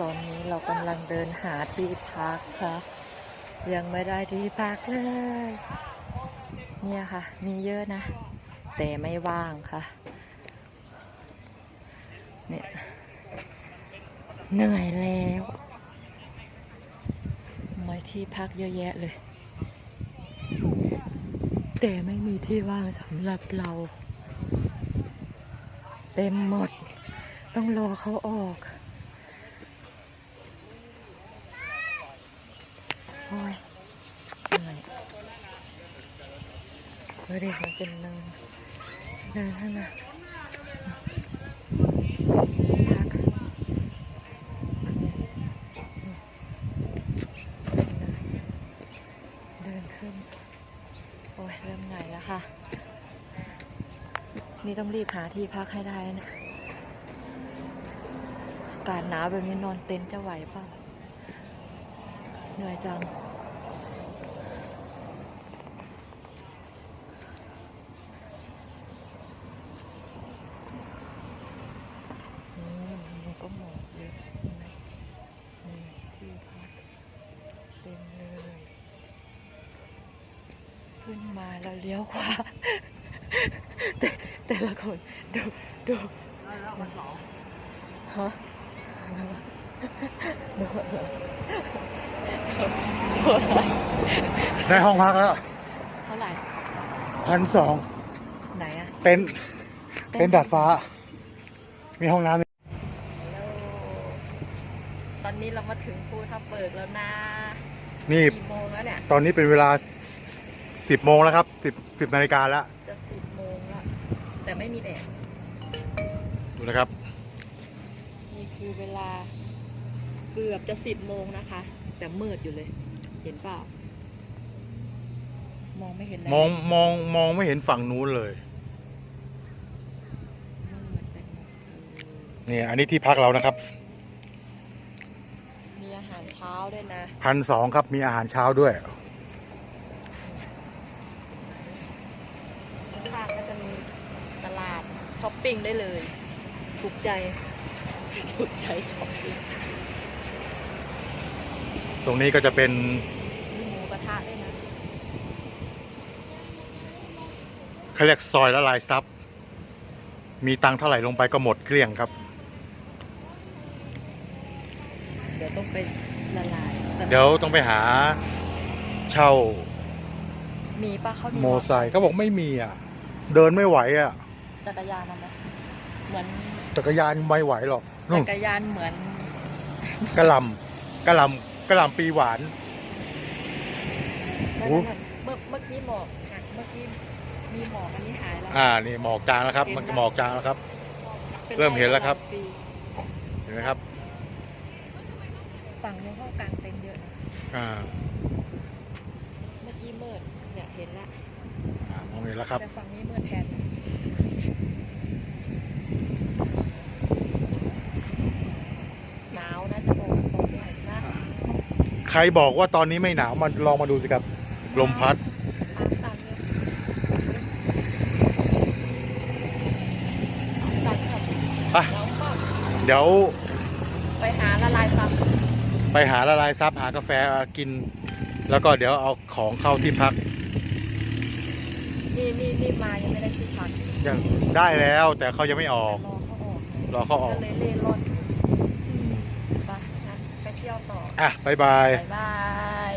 ตอนนี้เรากำลังเดินหาที่พักค่ะ ยังไม่ได้ที่พักเลย เนี่ยค่ะ มีเยอะนะ แต่ไม่ว่างค่ะเนี่ยเหนื่อยแล้วไม่ที่พักเยอะแยะเลย แต่ไม่มีที่ว่างสำหรับเรา เต็มหมด ต้องรอเขาออก โอ้ย เหนื่อยเฮ้ยเด็กมันเป็นเนินเนินข้างหน้าพักเดินขึ้น โอ้ยเริ่มเหนื่อยแล้วค่ะ นี่ต้องรีบหาที่พักให้ได้นะอากาศหนาวแบบนี้นอนเต็นท์จะไหวเปล่าเหนื่อยจัง อืมมันก็หมอกเยอะใช่ไหมนี่ที่พักเต็มเลย ขึ้น มาแล้วเลี้ยวขวาแต่แต่ละคนดูดูฮะได้ห้องพักแล้วเท่าไหร่พันสองไหนอะเป็นเป็นดาดฟ้า มีห้องน้ำตอนนี้เรามาถึงภูทับเบิกแล้วนะ นี่กี่โมงแล้วเนี่ยตอนนี้เป็นเวลา สิบโมงแล้วครับสิบสิบนาฬิกาแล้วจะสิบโมงแล้วแต่ไม่มีแดดดูนะครับ นี่คือเวลาเกือบจะสิบโมงนะคะ แต่มืดอยู่เลย เห็นเปล่ามองไม่เห็นอะไรมองมองมองไม่เห็นฝั่งนู้นเลยมืดไปหมดเลยนี่อันนี้ที่พักเรานะครับมีอาหารเช้าด้วยนะพันสองครับมีอาหารเช้าด้วย ข้างๆก็จะมีตลาดช้อปปิ้งได้เลย ถูกใจ ถูกใจช้อปปิ้งตรงนี้ก็จะเป็นมีหมูกระทะด้วยนะเขาเรียกซอยละลายซับมีตังค์เท่าไหร่ลงไปก็หมดเกลี้ยงครับ เดี๋ยวต้องไปละลายแต่เดี๋ยวต้องไปหาเช่า มีปะเขามีโมไซค์เขาบอกไม่มีอะ เดินไม่ไหวอะ จักรยานเอาไหมเหมือนจักรยานไม่ไหวหรอกนู่จันกรยานเหมือนกระหลำกระหลำกระหลำปีหวานโอ้เมื่อเมื่อกี้หมอกหักเมื่อกี้มีหมอกอันนี้หายแล้วอ่านี่หมอกจางแล้วครับ มันหมอกจางแล้วครับเริ่มเห็นแล้วครับ ปีเห็นไหมครับ ฝั่งยังเข้ากลางเต็นท์เยอะนะอ่าเมื่อกี้มืดเนี่ยเห็นละอ่ามองเห็นแล้วครับแต่ฝั่งนี้มืดแทนหนาวนะจะบอกตรงนี้นะ ใครบอกว่าตอนนี้ไม่หนาวมันลองมาดูสิครับลมพัดสั่นเลยสั่นครับไปหนาวมากเดี๋ยว ไปหาละลายซับไปหาละลายซับหากาแฟกิน แล้วก็เดี๋ยวเอาของเข้าที่พัก นี่นี่นี่มายังไม่ได้ที่พักยังได้แล้วแต่เขายังไม่ออก รอเขาออกรอเขาออกก็เลยเล่ร่อน อ่ะบายบาย บ๊ายบาย